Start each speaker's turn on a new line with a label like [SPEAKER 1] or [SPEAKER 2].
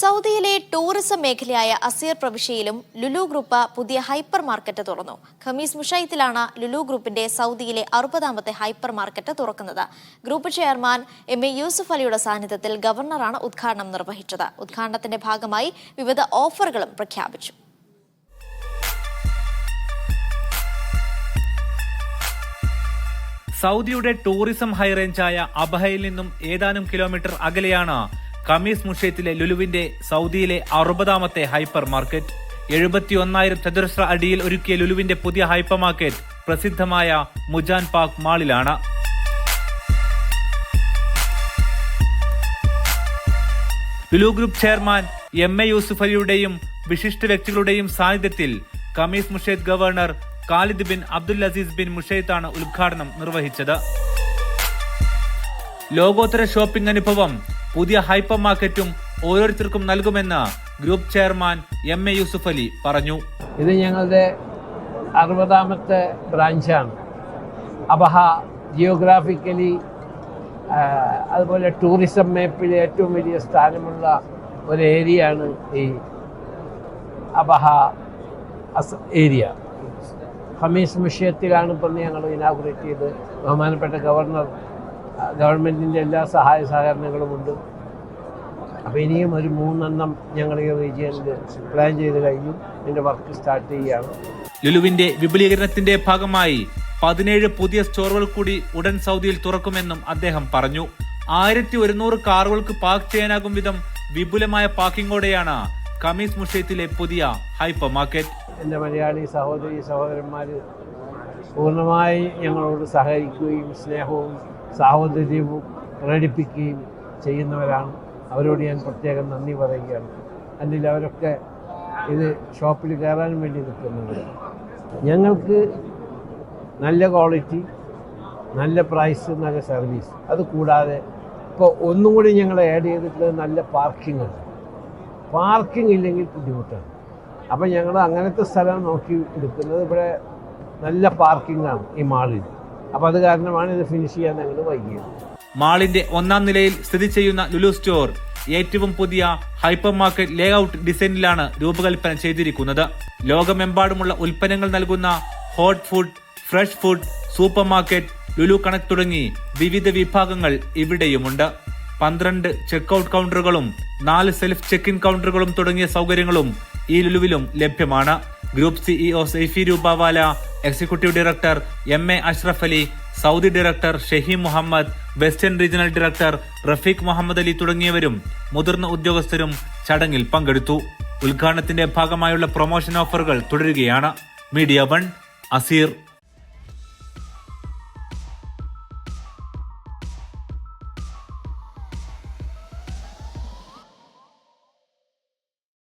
[SPEAKER 1] സൗദിയിലെ ടൂറിസം മേഖലയായ അസീർ പ്രവിശ്യയിലും ലുലു ഗ്രൂപ്പ് പുതിയ ഹൈപ്പർ മാർക്കറ്റ് തുറന്നു. ഖമീസ് മുഷൈത്തിലാണ് ലുലു ഗ്രൂപ്പിന്റെ സൗദിയിലെ അറുപതാമത്തെ ഹൈപ്പർ മാർക്കറ്റ് തുറക്കുന്നത്. Group chairman M A Yusuf അലിയുടെ സാന്നിധ്യത്തിൽ ഗവർണറാണ് ഉദ്ഘാടനം നിർവഹിച്ചത്. ഉദ്ഘാടനത്തിന്റെ ഭാഗമായി വിവിധ ഓഫറുകളും പ്രഖ്യാപിച്ചു.
[SPEAKER 2] സൗദിയുടെ ടൂറിസം ഹൈറേഞ്ചായ അബഹയിൽ നിന്നും ഏതാനും കിലോമീറ്റർ അകലെയാണ് കമീസ് മുഷയത്തിലെ ലുലുവിന്റെ സൗദിയിലെ അറുപതാമത്തെ ഹൈപ്പർ മാർക്കറ്റ്. എഴുപത്തിയൊന്നായിരം ചതുരശ്ര അടിയിൽ ഒരുക്കിയ ലുലുവിന്റെ പുതിയ ഹൈപ്പർ മാർക്കറ്റ് പ്രസിദ്ധമായ Mujan park മാളിലാണ്. Lulu group chairman M A Yusuf അലിയുടെയും വിശിഷ്ട വ്യക്തികളുടെയും സാന്നിധ്യത്തിൽ Khamis Mushait governor Khalid bin Abdul Aziz bin മുഷൈത്താണ് ഉദ്ഘാടനം നിർവഹിച്ചത്. ലോകോത്തര ഷോപ്പിംഗ് അനുഭവം പുതിയ ഹൈപ്പർ മാർക്കറ്റും ഓരോരുത്തർക്കും നൽകുമെന്ന് group chairman M A Yusuf Ali പറഞ്ഞു.
[SPEAKER 3] ഇത് ഞങ്ങളുടെ അറുപതാമത്തെ ബ്രാഞ്ചാണ്. അബഹ ജിയോഗ്രാഫിക്കലി അതുപോലെ ടൂറിസം മേപ്പിൽ ഏറ്റവും വലിയ സ്ഥാനമുള്ള ഒരു ഏരിയയാണ് ഈ അബഹ ഏരിയ. ഹമീസ് വിഷയത്തിലാണ് ഇപ്പം ഞങ്ങൾ ഇനാഗുറേറ്റ് ചെയ്ത് ബഹുമാനപ്പെട്ട ഗവർണർ ഗവൺമെന്റിന്റെ എല്ലാ സഹായ സഹകരണങ്ങളും ഉണ്ട്. അപ്പോൾ ഇനിയും ഒരു മൂന്നെണ്ണം ഞങ്ങൾ ഈ റീജിയനിൽ പ്ലാൻ ചെയ്ത് കഴിഞ്ഞു. ഇതിന്റെ വർക്ക് സ്റ്റാർട്ട് ചെയ്യുകയാണ്.
[SPEAKER 2] ലുലുവിന്റെ വിപുലീകരണത്തിന്റെ ഭാഗമായി പതിനേഴ് പുതിയ സ്റ്റോറുകൾ കൂടി ഉടൻ സൗദിയിൽ തുറക്കുമെന്നും അദ്ദേഹം പറഞ്ഞു. ആയിരത്തി ഒരുന്നൂറ് കാറുകൾക്ക് പാർക്ക് ചെയ്യാനാകും വിധം വിപുലമായ പാർക്കിങ്ങോടെയാണ് കമീസ് മുഷയത്തിലെ പുതിയ ഹൈപ്പർ മാർക്കറ്റ്
[SPEAKER 3] എന്റെ മലയാളി സഹോദരി സഹോദരന്മാർ പൂർണമായി ഞങ്ങളോട് സഹകരിക്കുകയും സ്നേഹവും സാഹോദര്യവും പ്രകടിപ്പിക്കുകയും ചെയ്യുന്നവരാണ്. അവരോട് ഞാൻ പ്രത്യേകം നന്ദി പറയുകയാണ്. അല്ലെങ്കിൽ അവരൊക്കെ ഇത് ഷോപ്പിൽ കയറാൻ വേണ്ടി നിൽക്കുന്നത് ഞങ്ങൾക്ക് നല്ല ക്വാളിറ്റി നല്ല പ്രൈസ് നല്ല സർവീസ് അത് കൂടാതെ ഇപ്പോൾ ഒന്നും കൂടി ഞങ്ങൾ ആഡ് ചെയ്തിട്ടുള്ളത് നല്ല പാർക്കിംഗ് ഉണ്ട് പാർക്കിംഗ് ഇല്ലെങ്കിൽ ബുദ്ധിമുട്ടാണ്. അപ്പം ഞങ്ങൾ അങ്ങനത്തെ സ്ഥലം നോക്കി എടുക്കുന്നത് ഇവിടെ നല്ല പാർക്കിംഗാണ് ഈ മാളിൽ അപ്പോൾ അത് കാരണമാണ് ഇത് ഫിനിഷ് ചെയ്യാൻ ഞങ്ങൾ വൈകിയത്.
[SPEAKER 2] മാളിന്റെ ഒന്നാം നിലയിൽ സ്ഥിതി ചെയ്യുന്ന ലുലു സ്റ്റോർ ഏറ്റവും പുതിയ ഹൈപ്പർ മാർക്കറ്റ് ലേഔട്ട് ഡിസൈനിലാണ് രൂപകൽപ്പന ചെയ്തിരിക്കുന്നത്. ലോകമെമ്പാടുമുള്ള ഉൽപ്പന്നങ്ങൾ നൽകുന്ന hot food fresh food super market Lulu connect തുടങ്ങി വിവിധ വിഭാഗങ്ങൾ ഇവിടെയുമുണ്ട്. പന്ത്രണ്ട് ചെക്ക്ഔട്ട് കൗണ്ടറുകളും നാല് സെൽഫ് ചെക്ക് ഇൻ കൗണ്ടറുകളും തുടങ്ങിയ സൗകര്യങ്ങളും ഈ ലുലുവിലും ലഭ്യമാണ്. Group CEO Saifee Rupawala executive director M A Ashraf Ali Saudi director Shaheem Muhammad western regional director Rafeeq Muhammad Ali തുടങ്ങിയവരും മുതിർന്ന ഉദ്യോഗസ്ഥരും ചടങ്ങിൽ പങ്കെടുത്തു. ഉദ്ഘാടനത്തിന്റെ ഭാഗമായുള്ള പ്രൊമോഷൻ ഓഫറുകൾ തുടരുകയാണ്. Media one Asir.